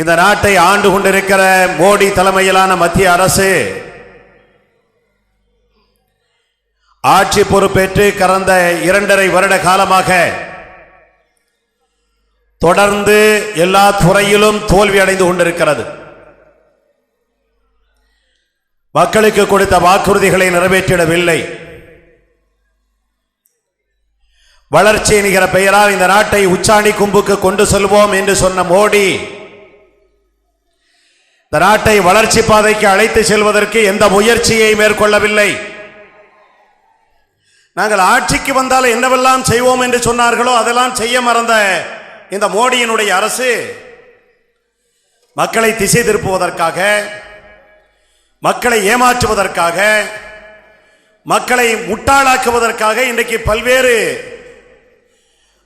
இந்த நாட்டை ஆண்டு கொண்டிருக்கிற மோடி தலைமையிலான மத்திய அரசு ஆட்சி பொறுப்பேற்று கடந்த இரண்டரை வருட காலமாக தொடர்ந்து எல்லா துறையிலும் தோல்வி அடைந்து கொண்டிருக்கிறது. மக்களுக்கு கொடுத்த வாக்குறுதிகளை நிறைவேற்றிடவில்லை. வளர்ச்சி என்கிற பெயரால் இந்த நாட்டை உச்சாணி கும்புக்கு கொண்டு செல்வோம் என்று சொன்ன மோடி இந்த நாட்டை வளர்ச்சி பாதைக்கு அழைத்து செல்வதற்கு எந்த முயற்சியை மேற்கொள்ளவில்லை. நாங்கள் ஆட்சிக்கு வந்தால் என்னவெல்லாம் செய்வோம் என்று சொன்னார்களோ அதெல்லாம் செய்ய மறந்த இந்த மோடியினுடைய அரசு மக்களை திசை திருப்புவதற்காக மக்களை ஏமாற்றுவதற்காக மக்களை முட்டாளாக்குவதற்காக இன்றைக்கு பல்வேறு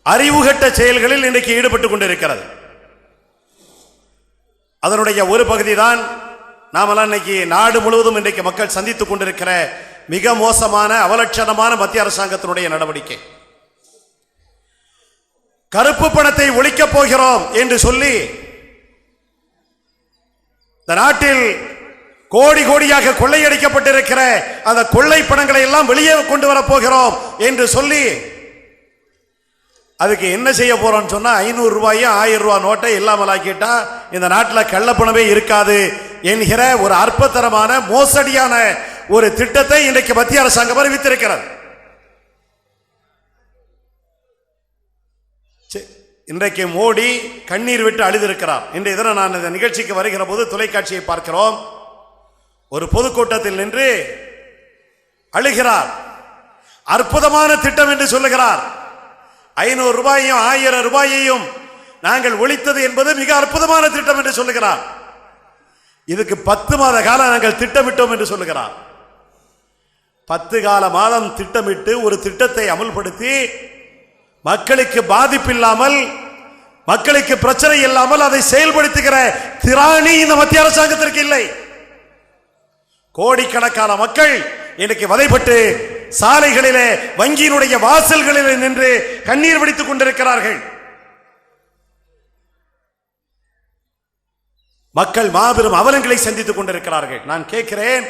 அறிவுகட்ட செயல்களில் இன்றைக்கு ஈடுபட்டு கொண்டிருக்கிறது. அதனுடைய ஒரு பகுதி தான் நாமெல்லாம் இன்னைக்கு நாடு முழுவதும் இன்றைக்கு மக்கள் சந்தித்துக் கொண்டிருக்கிற மிக மோசமான அவலட்சணமான மத்திய அரசாங்கத்தினுடைய நடவடிக்கை. கருப்பு பணத்தை ஒழிக்கப் போகிறோம் என்று சொல்லி இந்த நாட்டில் கோடி கோடியாக கொள்ளையடிக்கப்பட்டிருக்கிற அந்த கொள்ளை பணங்களை எல்லாம் வெளியே கொண்டு வரப் போகிறோம் என்று சொல்லி அதுக்கு என்ன செய்ய போறோம்னு சொன்னா ஐநூறு ரூபாயும் ஆயிரம் ரூபாய் நோட்டை இல்லாமலாக்கிட்டா இந்த நாட்டில் கள்ளப்பணமே இருக்காது என்கிற ஒரு அற்பத்தரமான மோசடியான ஒரு திட்டத்தை இன்றைக்கு மத்திய அரசாங்கம் அறிவித்திருக்கிறது. சரி, இன்றைக்கு மோடி கண்ணீர் விட்டு அழுதிருக்கிறார். இன்றைய தினம் நான் இந்த நிகழ்ச்சிக்கு வருகிற போது தொலைக்காட்சியை பார்க்கிறோம். ஒரு பொதுக்கூட்டத்தில் நின்று அழுகிறார். அற்புதமான திட்டம் என்று சொல்லுகிறார். ஐநூறு ரூபாயையும் ஆயிரம் ரூபாயையும் நாங்கள் ஒழித்தது என்பது மிக அற்புதமான திட்டம் என்று சொல்லுகிறார். இதுக்கு பத்து மாத காலம் நாங்கள் திட்டமிட்டோம் என்று சொல்லுகிறார். பத்து கால மாதம் திட்டமிட்டு ஒரு திட்டத்தை அமல்படுத்தி மக்களுக்கு பாதிப்பில்லாமல் மக்களுக்கு பிரச்சனை இல்லாமல் அதை செயல்படுத்துகிற திராணி இந்த மத்திய அரசாங்கத்திற்கு இல்லை. கோடிக்கணக்கான மக்கள் இன்னைக்கு வதைப்பட்டு சாலைகளிலே வங்கியினுடைய வாசல்களிலே நின்று கண்ணீர் வடித்துக் கொண்டிருக்கிறார்கள். மக்கள் மாபெரும் அவலங்களை சந்தித்துக் கொண்டிருக்கிறார்கள். நான் கேட்கிறேன்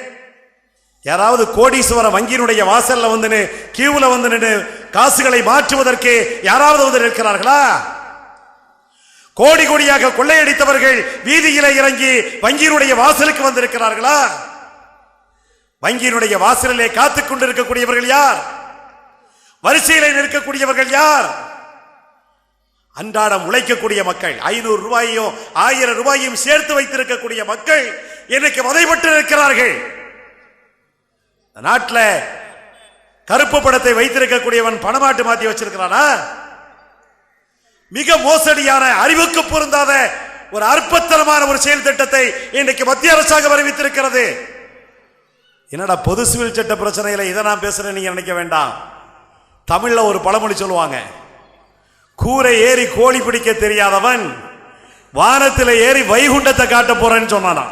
யாராவது கோடீஸ்வர வங்கியினுடைய வாசல்ல வந்து கியூல வந்து நின்னு காசுகளை மாற்றுவதற்கு யாராவது வந்து நிற்கிறார்களா? கோடி கோடியாக கொள்ளையடித்தவர்கள் வீதியிலே இறங்கி வங்கியினுடைய வாசலுக்கு வந்திருக்கிறார்களா? வங்கியினுடைய வாசலிலே காத்துக் கொண்டிருக்கக்கூடியவர்கள் யார்? வரிசையிலே நிற்கக்கூடியவர்கள் யார்? அன்றாடம் உழைக்கக்கூடிய மக்கள் ஐநூறு ரூபாயையும் ஆயிரம் ரூபாயையும் சேர்த்து வைத்திருக்கக்கூடிய மக்கள் இன்னைக்கு வதைப்பட்டு இருக்கிறார்கள் நாட்டில் கருப்பு படத்தை வைத்திருக்கக்கூடியவன் பணமாட்டு மாற்றி வச்சிருக்கிறானா? மிக மோசடியான அறிவுக்கு பொருந்தாத ஒரு அற்பத்தனமான ஒரு செயல் திட்டத்தை இன்றைக்கு மத்திய அரசாங்கம் அறிவித்திருக்கிறது. என்னடா பொது சிவில் சட்ட பிரச்சனையில் இதை நான் பேசுகிறேன் நீங்கள் நினைக்க வேண்டாம். தமிழில் ஒரு பழமொழி சொல்லுவாங்க. கூரை ஏறி கோழி பிடிக்க தெரியாதவன் வானத்தில் ஏறி வைகுண்டத்தை காட்ட போறேன்னு சொன்னானா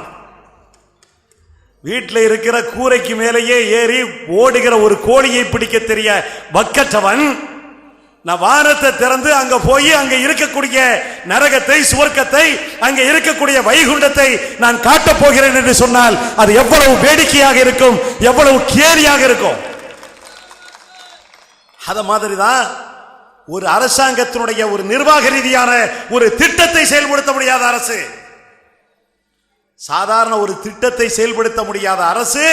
வீட்டில் இருக்கிற கூரைக்கு மேலேயே ஏறி ஓடுகிற ஒரு கோழியை பிடிக்க தெரிய வக்கற்றவன் நான் வானத்தை திறந்து அங்க போய் அங்க இருக்கக்கூடிய நரகத்தை சுவர்க்கத்தை அங்க இருக்கக்கூடிய வைகுண்டத்தை நான் காட்டப் போகிறேன் என்று சொன்னால் அது எவ்வளவு வேடிக்கையாக இருக்கும் எவ்வளவு கேலியாக இருக்கும். அத மாதிரிதான் ஒரு அரசாங்கத்தினுடைய ஒரு நிர்வாக ரீதியான ஒரு திட்டத்தை செயல்படுத்த முடியாத அரசு. சாதாரண ஒரு திட்டத்தை செயல்படுத்த முடியாத அரசு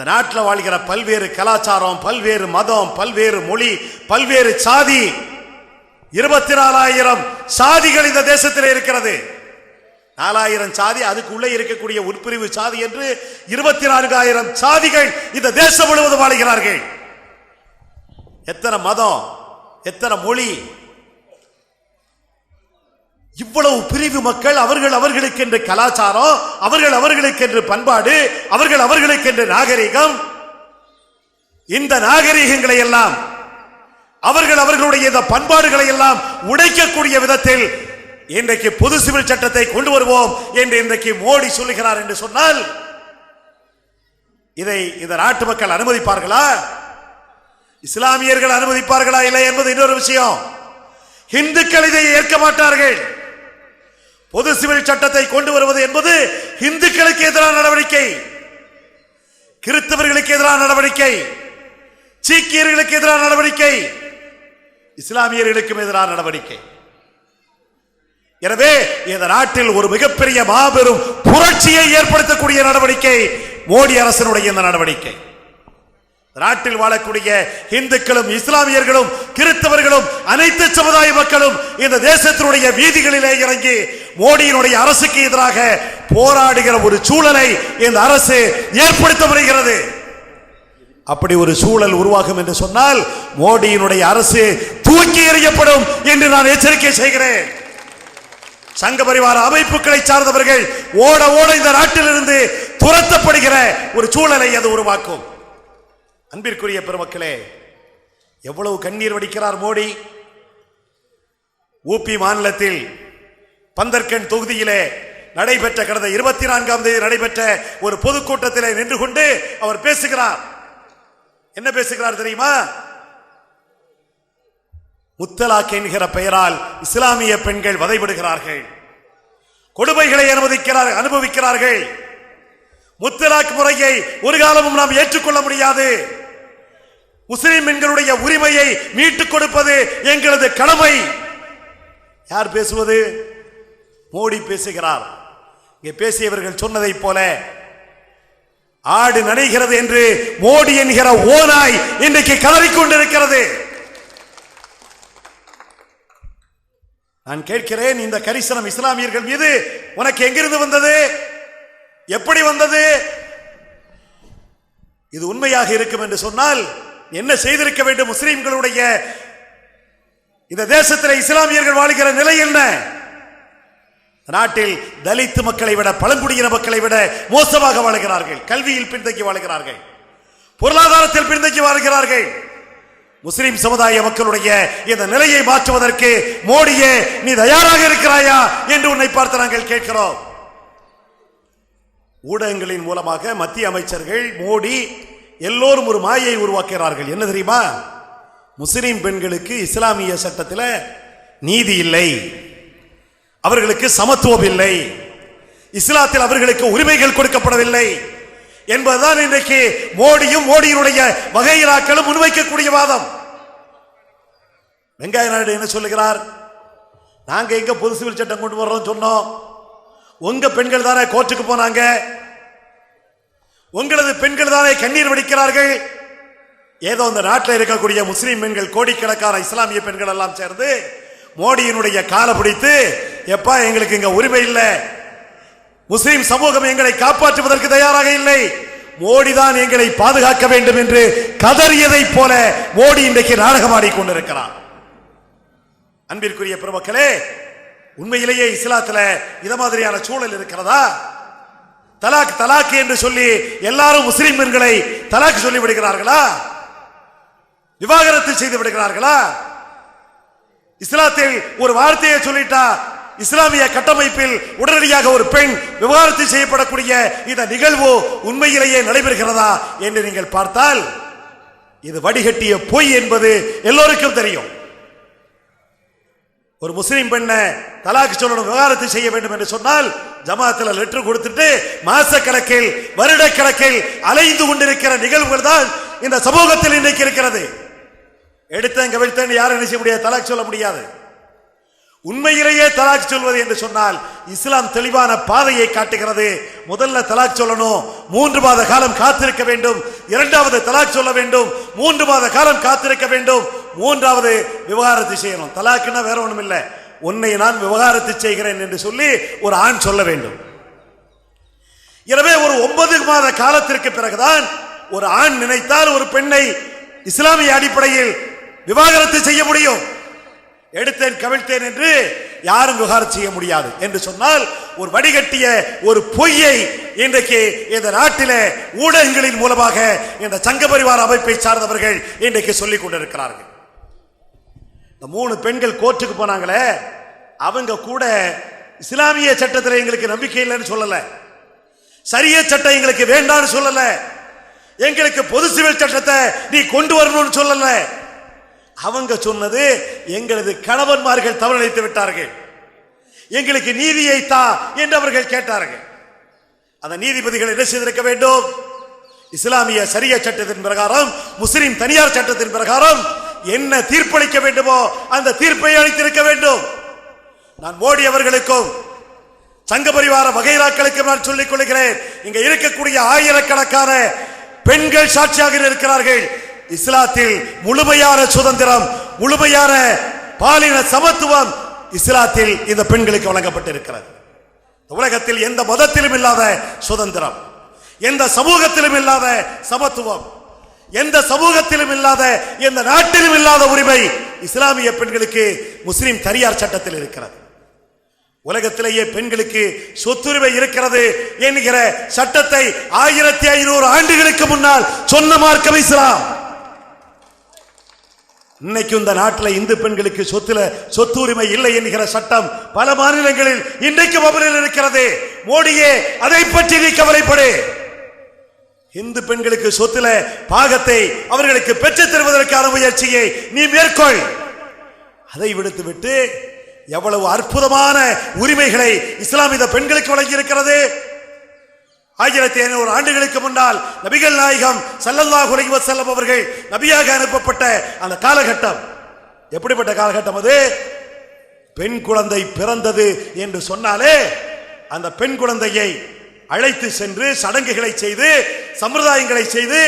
இந்த நாட்டில் வாழ்கிற பல்வேறு கலாச்சாரம் பல்வேறு மதம் பல்வேறு மொழி பல்வேறு சாதி. இருபத்தி நாலாயிரம் சாதிகள் இந்த தேசத்தில் இருக்கிறது. நாலாயிரம் சாதி அதுக்குள்ளே இருக்கக்கூடிய உட்பிரிவு சாதி என்று இருபத்தி நான்காயிரம் சாதிகள் இந்த தேசம் முழுவதும் வாழ்கிறார்கள். எத்தனை மதம் எத்தனை மொழி இவ்வளவு பிரிவு மக்கள் அவர்கள் அவர்களுக்கென்று கலாச்சாரம் அவர்கள் அவர்களுக்கென்று பண்பாடு அவர்கள் அவர்களுக்கென்று நாகரிகம். இந்த நாகரிகங்களை எல்லாம் அவர்கள் அவர்களுடைய இந்த பண்பாடுகளை எல்லாம் உடைக்கக்கூடிய விதத்தில் இன்றைக்கு பொது சிவில் சட்டத்தை கொண்டு வருவோம் என்று இன்றைக்கு மோடி சொல்லுகிறார் என்று சொன்னால் இதை இந்த நாட்டு மக்கள் அனுமதிப்பார்களா? இஸ்லாமியர்கள் அனுமதிப்பார்களா இல்லை என்பது இன்னொரு விஷயம். இந்துக்கள் இதை ஏற்க மாட்டார்கள். பொது சிவில் சட்டத்தை கொண்டு வருவது என்பது இந்துக்களுக்கு எதிரான நடவடிக்கை. கிறிஸ்தவர்களுக்கு எதிரான நடவடிக்கை. சீக்கியர்களுக்கு எதிரான நடவடிக்கை. இஸ்லாமியர்களுக்கும் எதிரான நடவடிக்கை. எனவே இந்த நாட்டில் ஒரு மிகப்பெரிய மாபெரும் புரட்சியை ஏற்படுத்தக்கூடிய நடவடிக்கை மோடி அரசனுடைய இந்த நடவடிக்கை. நாட்டில் வாழக்கூடிய இந்துக்களும் இஸ்லாமியர்களும் கிறிஸ்தவர்களும் அனைத்து சமுதாய மக்களும் இந்த தேசத்தினுடைய வீதிகளிலே இறங்கி மோடியினுடைய அரசுக்கு எதிராக போராடுகிற ஒரு சூழலை இந்த அரசு ஏற்படுத்த வருகிறது. அப்படி ஒரு சூழல் உருவாகும் என்று சொன்னால் மோடியினுடைய அரசு தூக்கி எறியப்படும் என்று நான் எச்சரிக்கை செய்கிறேன். சங்க பரிவார அமைப்புகளை சார்ந்தவர்கள் ஓட ஓட இந்த நாட்டிலிருந்து துரத்தப்படுகிற ஒரு சூழலை அது உருவாக்கும். அன்பிற்குரிய பெருமக்களே எவ்வளவு கண்ணீர் வடிக்கிறார் மோடி. ஊபி மாநிலத்தில் பந்தர்கன் தொகுதியிலே நடைபெற்ற கடந்த இருபத்தி நான்காம் தேதி நடைபெற்ற ஒரு பொதுக்கூட்டத்திலே நின்று கொண்டு அவர் பேசுகிறார். என்ன பேசுகிறார் தெரியுமா? முத்தலாக் என்கிற பெயரால் இஸ்லாமிய பெண்கள் வதைபடுகிறார்கள். கொடுமைகளை அனுமதிக்கிறார் அனுபவிக்கிறார்கள். முத்தலாக் முறையை ஒரு காலமும் நாம் ஏற்றுக்கொள்ள முடியாது. முஸ்லிம் பெண்களுடைய உரிமையை மீட்டுக் கொடுப்பது எங்களது கடமை. யார் பேசுவது? மோடி பேசுகிறார். இங்கே பேசியவர்கள் சொன்னதைப் போல ஆடு நடைகிறது என்று மோடி என்கிற ஓனாய் இன்றைக்கு கதறிக்கொண்டிருக்கிறது. நான் கேட்கிறேன் இந்த கரிசனம் இஸ்லாமியர்கள் மீது உனக்கு எங்கிருந்து வந்தது? எப்படி வந்தது? இது உண்மையாக இருக்கும் என்று சொன்னால் என்ன செய்திருக்க வேண்டும் முஸ்லிம்களுடைய இந்த தேசத்தில் இஸ்லாமியர்கள் வாழ்கிற நிலை என்ன? நாட்டில் தலித் மக்களை விட பழங்குடியின மக்களை விட மோசமாக வாழ்கிறார்கள். கல்வியில் பின்தங்கி வாழ்கிறார்கள். பொருளாதாரத்தில் பின்தங்கி வாழ்கிறார்கள். முஸ்லிம் சமுதாய மக்களுடைய இந்த நிலையை மாற்றுவதற்கு மோடியே நீ தயாராக இருக்கிறாயா என்று உன்னை பார்த்து நாங்கள் கேட்கிறோம். ஊடகங்களின் மூலமாக மத்திய அமைச்சர்கள் மோடி எல்லோரும் ஒரு மாயை உருவாக்குகிறார்கள். என்ன தெரியுமா? முஸ்லீம் பெண்களுக்கு இஸ்லாமிய சட்டத்தில் நீதி இல்லை. அவர்களுக்கு சமத்துவம் இல்லை. இஸ்லாத்தில் அவர்களுக்கு உரிமைகள் கொடுக்கப்படவில்லை. என்பதுதான் இன்றைக்கு மோடியும் மோடியினுடைய வகையிலாக்களும் முன்வைக்கக்கூடிய வாதம். வெங்காய நாயுடு என்ன சொல்லுகிறார்? நாங்கள் எங்க பொது சிவில் சட்டம் கொண்டு வர்றோம் சொன்னோம். உங்க பெண்கள் தானே கோர்ட்டுக்கு போனாங்க. உங்களது பெண்கள் தானே கண்ணீர் வடிக்கிறார்கள்? ஏதோ இந்த நாட்டில் இருக்கக்கூடிய முஸ்லீம் பெண்கள் கோடிக்கணக்கான இஸ்லாமிய பெண்கள் எல்லாம் சேர்ந்து மோடியினுடைய காலை பிடித்து எப்பா எங்களுக்கு இங்க உரிமை இல்லை. முஸ்லீம் சமூகம் எங்களை காப்பாற்றுவதற்கு தயாராக இல்லை. மோடி தான் எங்களை பாதுகாக்க வேண்டும் என்று கதறியதைப் போல மோடி இன்றைக்கு நாடகமாடி கொண்டிருக்கிறார். அன்பிற்குரிய பெருமக்களே உண்மையிலேயே இஸ்லாத்துல இத மாதிரியான சூழல் இருக்கிறதா? தலாக் தலாக் என்று சொல்லி எல்லாரும் முஸ்லிம் பெண்களை தலாக் சொல்லி விடுகிறார்களா? விவாகரத்து செய்து விடுகிறார்களா? இஸ்லாத்தில் ஒரு வார்த்தையை சொல்லிட்டா இஸ்லாமிய கட்டமைப்பில் உடனடியாக ஒரு பெண் விவாகரத்து செய்யப்படக்கூடிய இந்த நிகழ்வு உண்மையிலேயே நடைபெறுகிறதா என்று நீங்கள் பார்த்தால் இது வடிகட்டிய பொய் என்பது எல்லோருக்கும் தெரியும். ஒரு முஸ்லீம் பெண்ணை தலாக் சொல்லணும் விவகாரத்தை செய்ய வேண்டும் என்று சொன்னால் ஜமாத்தில் லெட்டர் கொடுத்துட்டு மாசக்கணக்கில் வருடக்கணக்கில் வருட அலைந்து கொண்டிருக்கிற நிகழ்வுகள் தான் இந்த சமூகத்தில் இன்றைக்கு இருக்கிறது. எடுத்தேன் கவிழ்த்தேன் யாரும் என்ன செய்ய முடியாது தலாக் சொல்ல முடியாது. உண்மையிலேயே தலாக் சொல்வது என்று சொன்னால் இஸ்லாம் தெளிவான பாதையை காட்டுகிறது. முதல்ல தலாக் சொல்லணும் மூன்று மாத காலம் காத்திருக்க வேண்டும். இரண்டாவது தலாக் சொல்ல வேண்டும் மூன்று மாத காலம் காத்திருக்க வேண்டும். மூன்றாவது விவகாரத்தை செய்யணும். தலாக்குன்னா வேற ஒன்றும் இல்லை உன்னை நான் விவகாரத்து செய்கிறேன் என்று சொல்லி ஒரு ஆண் சொல்ல வேண்டும். எனவே ஒரு ஒன்பது மாத காலத்திற்கு பிறகுதான் ஒரு ஆண் நினைத்தால் ஒரு பெண்ணை இஸ்லாமிய அடிப்படையில் விவாகரத்து செய்ய முடியும். எடுத்தேன் கவிழ்த்தேன் என்று யாரும் விவகாரம் செய்ய முடியாது என்று சொன்னால் ஒரு வடிகட்டிய ஒரு பொய்யை இன்றைக்கு இந்த நாட்டில ஊடகங்களின் மூலமாக இந்த சங்க பரிவார அமைப்பை சார்ந்தவர்கள் இன்றைக்கு சொல்லிக் கொண்டிருக்கிறார்கள். இந்த மூணு பெண்கள் கோர்ட்டுக்கு போனாங்களே அவங்க கூட இஸ்லாமிய சட்டத்தில் எங்களுக்கு நம்பிக்கை இல்லைன்னு சொல்லல. சரிய சட்டம் எங்களுக்கு வேண்டாம்னு சொல்லல. எங்களுக்கு பொது சிவில் சட்டத்தை நீ கொண்டு வரணும்னு சொல்லல. அவங்க சொன்னது எங்களது கணவன்மார்கள் தவறளித்து விட்டார்கள். எங்களுக்கு நீதியை தா என்று அவர்கள் கேட்டார்கள். அந்த நீதிபதிகள் என்ன செய்திருக்க வேண்டும்? இஸ்லாமிய சரிய சட்டத்தின் பிரகாரம் முஸ்லிம் தனியார் சட்டத்தின் பிரகாரம் என்ன தீர்ப்பளிக்க வேண்டுமோ அந்த தீர்ப்பை அளித்திருக்க வேண்டும். நான் மோடி அவர்களுக்கும் சங்க பரிவார வகைராக்களுக்கும் நான் சொல்லிக் கொள்கிறேன். இங்க இருக்கக்கூடிய ஆயிரக்கணக்கான பெண்கள் சாட்சியாக இருக்கிறார்கள். இஸ்லாத்தில் முழுமையான சுதந்திரம் முழுமையான பாலின சமத்துவம் இஸ்லாத்தில் இந்த பெண்களுக்கு வழங்கப்பட்டிருக்கிறது. உலகத்தில் எந்த மதத்திலும் இல்லாத சுதந்திரம் எந்த சமூகத்திலும் இல்லாத சமத்துவம். எந்த சமூகத்திலும் இல்லாத எந்த நாட்டிலும் இல்லாத உரிமை இஸ்லாமிய பெண்களுக்கு முஸ்லிம் தனியார் சட்டத்தில் இருக்கிறது. உலகத்திலேயே பெண்களுக்கு சொத்துரிமை இருக்கிறது என்கிற சட்டத்தை ஆயிரத்தி ஐநூறு ஆண்டுகளுக்கு முன்னால் சொன்ன மார்க்கம் இஸ்லாம். இன்னைக்கு இந்த நாட்டில் இந்து பெண்களுக்கு சொத்துல சொத்துரிமை இல்லை என்கிற சட்டம் பல மாநிலங்களில் இன்றைக்கு அமலில் இருக்கிறது. மோடியே அதை பற்றி நீ கவலைப்படு. இந்து பெண்களுக்கு சொத்துல பாகத்தை அவர்களுக்கு பெற்றுத் தருவதற்கான முயற்சியை நீ மேற்கொள். அதை விடுத்துவிட்டு எவ்வளவு அற்புதமான உரிமைகளை இஸ்லாம் இந்த பெண்களுக்கு வழங்கியிருக்கிறது. ஆயிரத்தி ஐநூறு ஆண்டுகளுக்கு முன்னால் நபிகள் நாயகம் சல்லல்லா குலகி வஸல்லம் அவர்கள் நபியாக அனுப்பப்பட்ட அந்த காலகட்டம். எப்படிப்பட்ட காலகட்டம் அது? பெண் குழந்தை பிறந்தது என்று சொன்னாலே அந்த பெண் குழந்தையை அழைத்து சென்று சடங்குகளை செய்து சம்பிரதாயங்களை செய்து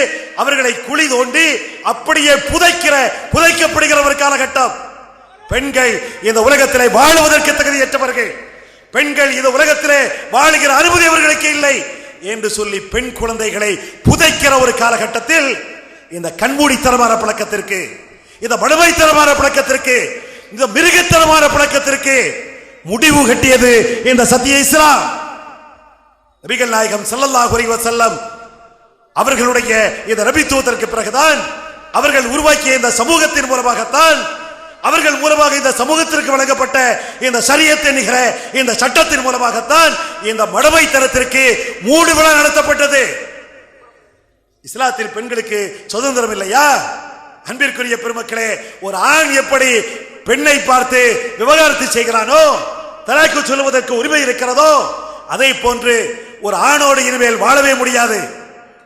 அவர்களை குழி தோண்டி அப்படியே புதைக்கிற புதைக்கப்படுகிற ஒரு காலகட்டம். பெண்கள் இந்த உலகத்திலே வாழுவதற்கு தகுதியற்றவர்கள். பெண்கள் இந்த உலகத்திலே வாழுகிற அனுமதி அவர்களுக்கு இல்லை என்று சொல்லி பெண் குழந்தைகளை புதைக்கிற ஒரு காலகட்டத்தில் இந்த கண்மூடித்தனமான பழக்கத்திற்கு இந்த மடுமைத்தனமான பழக்கத்திற்கு இந்த மிருகத்தனமான பழக்கத்திற்கு முடிவு கட்டியது இந்த சத்திய இஸ்லாம். நபிகள் நாயகம் செல்லல்லா குறைவ செல்லம் அவர்களுடைய இந்த நபித்துவத்திற்கு பிறகுதான் அவர்கள் உருவாக்கிய இந்த சமூகத்தின் மூலமாகத்தான் அவர்கள் மூலமாக இந்த சமூகத்திற்கு வழங்கப்பட்ட இந்த சரியத்தை நிகர இந்த சட்டத்தின் மூலமாகத்தான் இந்த மடமைத்தனத்திற்கு மூடு விழா நடத்தப்பட்டது. இஸ்லாத்தில் பெண்களுக்கு சுதந்திரம் இல்லையா? அன்பிற்குரிய பெருமக்களே ஒரு ஆண் எப்படி பெண்ணை பார்த்து விவகாரத்து செய்கிறானோ தலாக்கு சொல்லுவதற்கு உரிமை இருக்கிறதோ அதை போன்று ஒரு ஆணோடு இனிமேல் வாழவே முடியாது.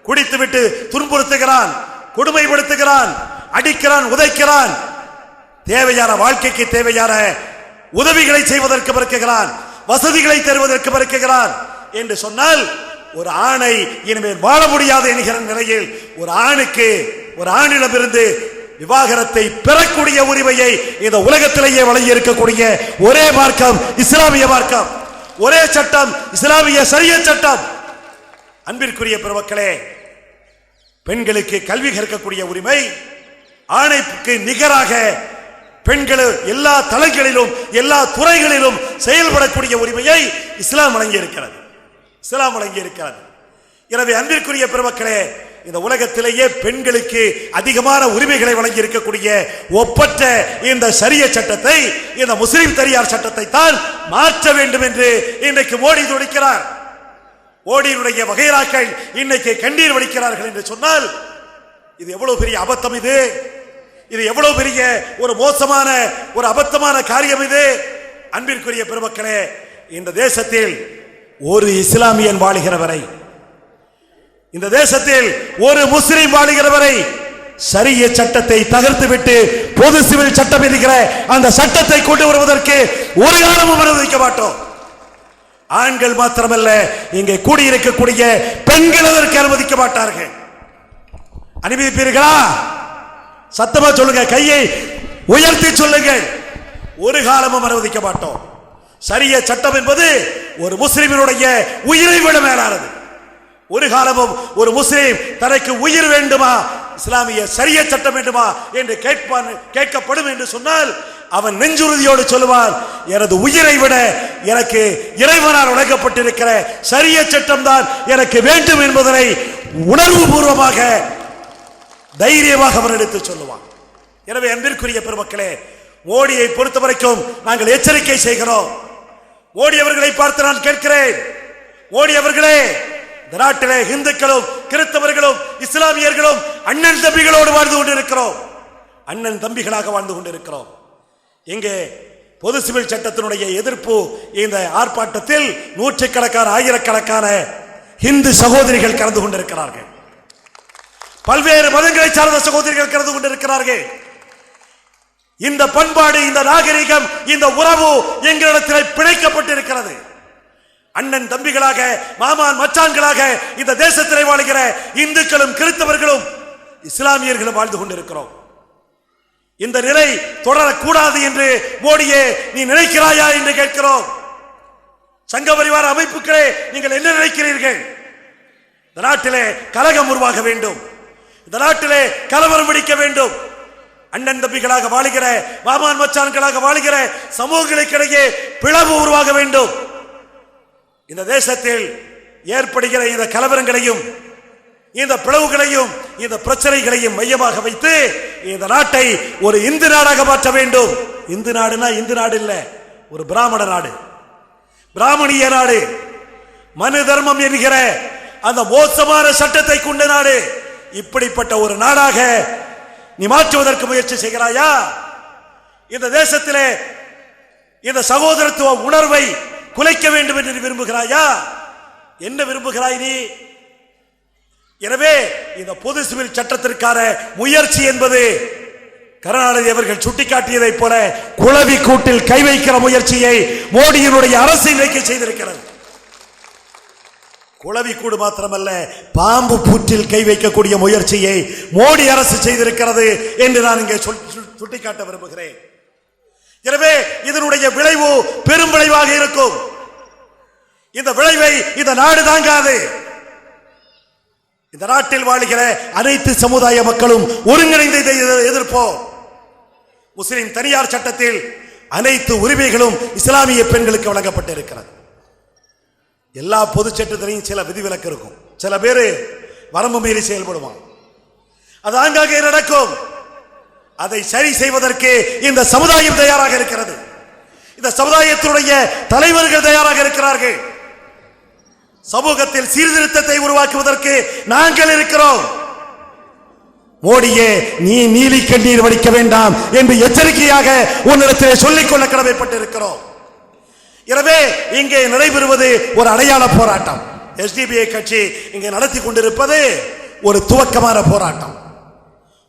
குடித்துவிட்டு துன்புறுத்துகிறான் கொடுமைப்படுத்துகிறான் அடிக்கிறான் உதைக்கிறான். தேவையான வாழ்க்கைக்கு தேவையான உதவிகளை செய்வதற்கு பிறக்குகிறான் வசதிகளை தருவதற்கு பிறக்குகிறான் என்று சொன்னால் ஒரு ஆணை இனிமேல் வாழ முடியாது என்கிற நிலையில் ஒரு ஆணுக்கு ஒரு ஆணிடமிருந்து விவாகரத்தை பெறக்கூடிய உரிமையை இந்த உலகத்திலேயே வழங்கி இருக்கக்கூடிய ஒரே மார்க்கம் இஸ்லாமிய மார்க்கம். ஒரே சட்டம் இஸ்லாமிய சரிய சட்டம். அன்பிற்குரிய பெருமக்களே பெண்களுக்கு கல்வி கற்கக்கூடிய உரிமை ஆணைக்கு நிகராக பெண்கள் எல்லா தளங்களிலும் எல்லா துறைகளிலும் செயல்படக்கூடிய உரிமையை இஸ்லாம் வழங்கி இருக்கிறது இஸ்லாம் வழங்கி இருக்கிறது எனவே அன்பிற்குரிய பெருமக்களே இந்த உலகத்திலேயே பெண்களுக்கு அதிகமான உரிமைகளை வழங்கி இருக்கக்கூடிய ஒப்பற்ற இந்த சரிய சட்டத்தை இந்த முஸ்லிம் தனியார் சட்டத்தை தான் மாற்ற வேண்டும் என்று இன்றைக்கு மோடி துடிக்கிறார் மோடியினுடைய வகைராக்கள் இன்னைக்கு கண்ணீர் வடிக்கிறார்கள் என்று சொன்னால் இது எவ்வளவு பெரிய அபத்தம் இது? இது எவ்வளவு பெரிய ஒரு மோசமான ஒரு அபத்தமான காரியம் இது? அன்பிற்குரிய பெருமக்களே இந்த தேசத்தில் ஒரு இஸ்லாமியன் வாழ்கிறவரை வரை இந்த தேசத்தில் ஒரு முஸ்லிம் வாழுகிறவரை சரிய சட்டத்தை தகர்த்து விட்டு பொது சிவில் சட்டம் இருக்கிற அந்த சட்டத்தை கொண்டு வருவதற்கு ஒரு காலமும் அனுமதிக்க மாட்டோம். ஆண்கள் மாத்திரமல்ல இங்கே கூடியிருக்கக்கூடிய பெண்கள் அதற்கு அனுமதிக்க மாட்டார்கள். அனுமதிப்பீர்களா? சத்தமா சொல்லுங்க கையை உயர்த்தி சொல்லுங்கள். ஒரு காலமும் அனுமதிக்க மாட்டோம். சரிய சட்டம் என்பது ஒரு முஸ்லிமினுடைய உயிரை விட மேலானது. ஒரு காலமும் ஒரு முஸ்லீம் தனக்கு உயிர் வேண்டுமா? இஸ்லாமிய சரிய சட்டம் வேண்டுமா? என்று கேட்பான் கேட்கப்படும் என்று சொன்னால் அவன் நெஞ்சுறுதியோடு சொல்லுவான் எனது உயிரை விட எனக்கு இறைவனால் வழங்கப்பட்டிருக்கிற சரிய சட்டம் தான் எனக்கு வேண்டும் என்பதனை உணர்வு பூர்வமாக தைரியமாக அவர் எடுத்து சொல்லுவான். எனவே அன்பிற்குரிய பெருமக்களே மோடியை பொறுத்த வரைக்கும் நாங்கள் எச்சரிக்கை செய்கிறோம். மோடி அவர்களை பார்த்து நான் கேட்கிறேன். மோடி அவர்களே இந்த நாட்டிலே இந்துக்களும் கிறிஸ்தவர்களும் இஸ்லாமியர்களும் அண்ணன் தம்பிகளோடு வாழ்ந்து கொண்டிருக்கிறோம். அண்ணன் தம்பிகளாக வாழ்ந்து கொண்டிருக்கிறோம். இங்கே பொது சிவில் சட்டத்தினுடைய எதிர்ப்பு இந்த ஆர்ப்பாட்டத்தில் நூற்றுக்கணக்கான ஆயிரக்கணக்கான இந்து சகோதரிகள் கலந்து கொண்டிருக்கிறார்கள். பல்வேறு மதங்களை சார்ந்த சகோதரிகள் கலந்து கொண்டிருக்கிறார்கள். இந்த பண்பாடு இந்த நாகரிகம் இந்த உறவு எங்களிடத்தில் பிணைக்கப்பட்டிருக்கிறது. அண்ணன் தம்பிகளாக மாமான் மச்சான்களாக இந்த தேசத்திலே வாழ்கிற இந்துக்களும் கிறிஸ்தவர்களும் இஸ்லாமியர்களும் வாழ்ந்து கொண்டிருக்கிறோம். இந்த நிலை தொடரக்கூடாது என்று மோடியே நீ நினைக்கிறாயா என்று கேட்கிறோம். சங்க பரிவார அமைப்புகளே நீங்கள் என்ன நினைக்கிறீர்கள்? இந்த நாட்டிலே கலகம் உருவாக வேண்டும். இந்த நாட்டிலே கலவரம் பிடிக்க வேண்டும். அண்ணன் தம்பிகளாக வாழுகிற மாமான் மச்சான்களாக வாழுகிற சமூகங்களுக்கிடையே பிளவு உருவாக வேண்டும். இந்த தேசத்தில் ஏற்படுகிற இந்த கலவரங்களையும் இந்த பிளவுகளையும் இந்த பிரச்சனைகளையும் மையமாக வைத்து இந்த நாட்டை ஒரு இந்து நாடாக மாற்ற வேண்டும். இந்து நாடுனா இந்து நாடு இல்லை ஒரு பிராமண நாடு. பிராமணிய நாடு மனு தர்மம் என்கிற அந்த மோசமான சட்டத்தை கொண்ட நாடு இப்படிப்பட்ட ஒரு நாடாக நீ மாற்றுவதற்கு முயற்சி செய்கிறாயா? இந்த தேசத்திலே இந்த சகோதரத்துவ உணர்வை குலைக்க வேண்டும் என்று விரும்புகிறாயா? என்ன விரும்புகிறாய் நீ? எனவே இந்த பொது சிவில் சட்டத்திற்கான முயற்சி என்பது கருணாநிதி அவர்கள் சுட்டிக்காட்டியதைப் போல குளவி கூட்டில் கை வைக்கிற முயற்சியை மோடியினுடைய அரசு இன்றைக்கு செய்திருக்கிறது. குளவி கூடு மாத்திரமல்ல பாம்பு பூற்றில் கை வைக்கக்கூடிய முயற்சியை மோடி அரசு செய்திருக்கிறது என்று நான் இங்கே சொல்- சு- சுட்டிக்காட்ட விரும்புகிறேன். எனவே இதனுடைய விளைவு பெரும் விளைவாக இருக்கும். இந்த விளைவை இந்த நாடு தாங்காது. இந்த நாட்டில் வாழ்கிற அனைத்து சமுதாய மக்களும் ஒருங்கிணைந்து இதை எதிர்- எதிர்ப்போம். முஸ்லிம் தனியார் சட்டத்தில் அனைத்து உரிமைகளும் இஸ்லாமிய பெண்களுக்கு வழங்கப்பட்டிருக்கிறது. எல்லா பொது சட்டத்திலையும் சில விதிவிலக்கு இருக்கும். சில பேரு வரம்பு மீறி செயல்படுவான் அது ஆங்காங்கே நடக்கும். அதை சரி செய்வதற்கு இந்த சமுதாயம் தயாராக இருக்கிறது. இந்த சமுதாயத்தினுடைய தலைவர்கள் தயாராக இருக்கிறார்கள். சமூகத்தில் சீர்திருத்தத்தை உருவாக்குவதற்கு நாங்கள் இருக்கிறோம். மோடியே நீ நீலி கண்ணீர் வடிக்க வேண்டாம் என்று எச்சரிக்கையாக உன்னிடத்திலே சொல்லிக்கொள்ள கடமைப்பட்டிருக்கிறோம். எனவே இங்கே நடைபெறுவது ஒரு அடையாள போராட்டம். எஸ்டிபிஐ கட்சி இங்கே நடத்தி கொண்டிருப்பது ஒரு துவக்கமான போராட்டம்.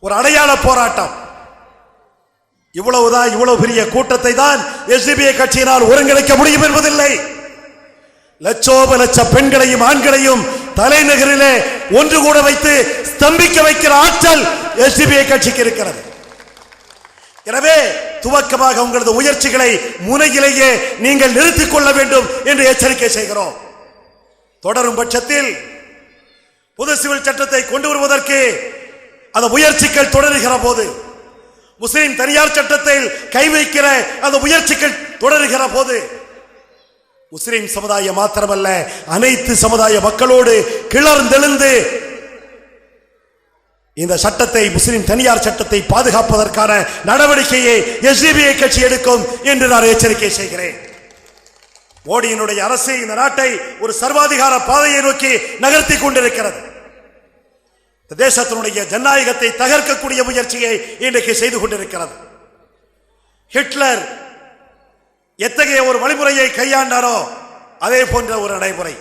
ஒரு அடையாள போராட்டம். இவ்வளவுதான் இவ்வளவு பெரிய கூட்டத்தை தான் எஸ்டிபிஐ கட்சியினால் ஒருங்கிணைக்க முடியும் என்பதில்லை. லட்சோப லட்ச பெண்களையும் ஆண்களையும் தலைநகரிலே ஒன்று கூட வைத்து ஸ்தம்பிக்க வைக்கிற ஆற்றல் எஸ்டிபிஐ கட்சிக்கு இருக்கிறது. எனவே துவக்கமாக உங்களது முயற்சிகளை முனையிலேயே நீங்கள் நிறுத்திக் கொள்ள வேண்டும் என்று எச்சரிக்கை செய்கிறோம். தொடரும் பட்சத்தில் புது சிவில் சட்டத்தை கொண்டு வருவதற்கு அந்த முயற்சிகள் தொடர்கிற போது முஸ்லிம் தனியார் சட்டத்தில் கை வைக்கிற அந்த முயற்சிகள் தொடருகிற போது முஸ்லிம் சமுதாயம் மாத்திரமல்ல அனைத்து சமுதாய மக்களோடு கிளர்ந்தெழுந்து இந்த சட்டத்தை முஸ்லிம் தனியார் சட்டத்தை பாதுகாப்பதற்கான நடவடிக்கையை எஸ்டிபிஐ கட்சி எடுக்கும் என்று நான் எச்சரிக்கை செய்கிறேன். மோடியினுடைய அரசு இந்த நாட்டை ஒரு சர்வாதிகார பாதையை நோக்கி நகர்த்தி கொண்டிருக்கிறது. தேசத்தினுடைய ஜனநாயகத்தை தகர்க்கக்கூடிய முயற்சியை இன்றைக்கு செய்து கொண்டிருக்கிறது. ஹிட்லர் எத்தகைய ஒரு வழிமுறையை கையாண்டாரோ அதே போன்ற ஒரு நடைமுறை.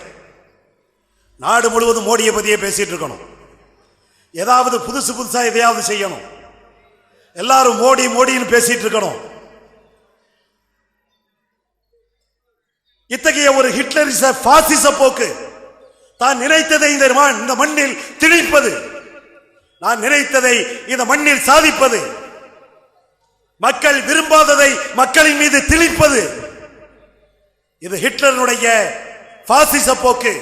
நாடு முழுவதும் மோடியை பற்றியே பேசிட்டு இருக்கணும். ஏதாவது புதுசு புதுசாக எதையாவது செய்யணும். எல்லாரும் மோடி மோடின்னு பேசிட்டு இருக்கணும். இத்தகைய ஒரு ஹிட்லரிச பாசிச போக்கு தான் நினைத்ததை இந்த இந்த மண்ணில் திணிப்பது. நான் நினைத்ததை இந்த மண்ணில் சாதிப்பது. மக்கள் விரும்பாததை மக்களின் மீது திணிப்பது. இது ஹிட்லருடைய பாசிச போக்கு.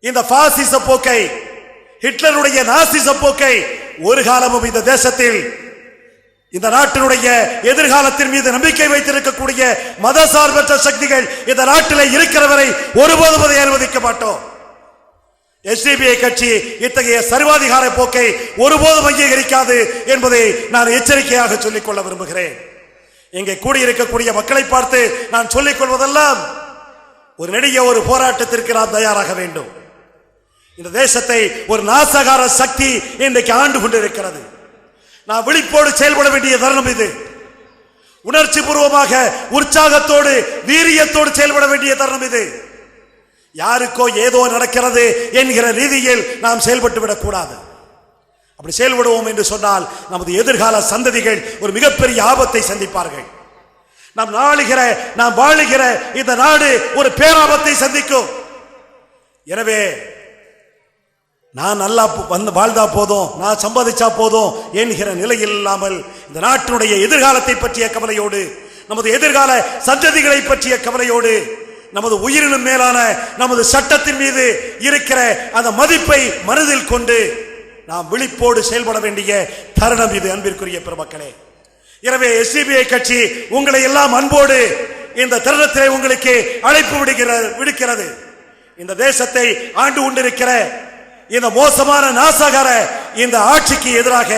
இந்த பாசிச போக்கை ஹிட்லருடைய நாசிச போக்கை ஒரு காலமும் இந்த தேசத்தில் இந்த நாட்டினுடைய எதிர்காலத்தின் மீது நம்பிக்கை வைத்திருக்கக்கூடிய மதசார்பற்ற சக்திகள் இந்த நாட்டிலே இருக்கிறவரை ஒருபோதும் அதை அனுமதிக்க மாட்டோம். எஸ்டிபிஐ கட்சி இத்தகைய சர்வாதிகார போக்கை ஒருபோதும் அங்கீகரிக்காது என்பதை நான் எச்சரிக்கையாக சொல்லிக்கொள்ள விரும்புகிறேன். இங்கே கூடியிருக்கக்கூடிய மக்களை பார்த்து நான் சொல்லிக் கொள்வதெல்லாம் ஒரு நெடிய ஒரு போராட்டத்திற்கு நாம் தயாராக வேண்டும். இந்த தேசத்தை ஒரு நாசகார சக்தி இன்றைக்கு ஆண்டு கொண்டிருக்கிறது. நான் விழிப்போடு செயல்பட வேண்டிய தருணம் இது. உணர்ச்சி பூர்வமாக உற்சாகத்தோடு வீரியத்தோடு செயல்பட வேண்டிய தருணம் இது. யாருக்கோ ஏதோ நடக்கிறது என்கிற ரீதியில் நாம் செயல்பட்டு விடக்கூடாது. அப்படி செயல்படுவோம் என்று சொன்னால் நமது எதிர்கால சந்ததிகள் ஒரு மிகப்பெரிய ஆபத்தை சந்திப்பார்கள். நாம் நாளுகிற நாம் வாழுகிற இந்த நாடு ஒரு பேராபத்தை சந்திக்கும். எனவே நான் நல்லா வந்து வாழ்ந்தா போதும் நான் சம்பாதிச்சா போதும் என்கிற நிலையில் இல்லாமல் இந்த நாட்டினுடைய எதிர்காலத்தை பற்றிய கவலையோடு நமது எதிர்கால சந்ததிகளை பற்றிய கவலையோடு நமது உயிரினும் மேலான நமது சட்டத்தின் மீது இருக்கிற அந்த மதிப்பை மனதில் கொண்டு நாம் விழிப்போடு செயல்பட வேண்டிய தருணம் இது அன்பிற்குரிய பெருமக்களே. எனவே எஸ்டிபிஐ கட்சி உங்களை எல்லாம் அன்போடு இந்த தருணத்திலே உங்களுக்கு அழைப்பு விடுகிறது விடுக்கிறது. இந்த தேசத்தை ஆண்டு கொண்டிருக்கிற இந்த மோசமான நாசகர இந்த ஆட்சிக்கு எதிராக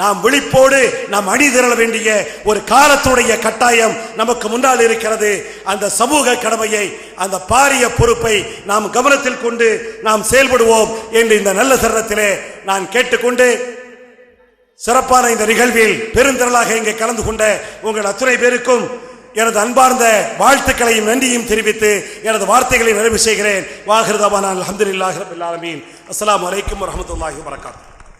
நாம் விழிப்போடு நாம் அணிதிரள வேண்டிய ஒரு காலத்துடைய கட்டாயம் நமக்கு முன்னால் இருக்கிறது. அந்த சமூக கடமையை அந்த பாரிய பொறுப்பை நாம் கவனத்தில் கொண்டு நாம் செயல்படுவோம் என்று இந்த நல்ல சரணத்திலே நான் கேட்டுக்கொண்டு சிறப்பான இந்த நிகழ்வில் பெருந்திரளாக இங்கே கலந்து கொண்ட உங்கள் அத்துணை பேருக்கும் எனது அன்பார்ந்த வாழ்த்துக்களையும் நன்றியும் தெரிவித்து எனது வார்த்தைகளை நிறைவு செய்கிறேன். வாகிருதவான அலமதுல்லாஹ் ரபில் ஆலமீன். அஸ்ஸலாமு அலைக்கும் வரஹ்மத்துல்லாஹி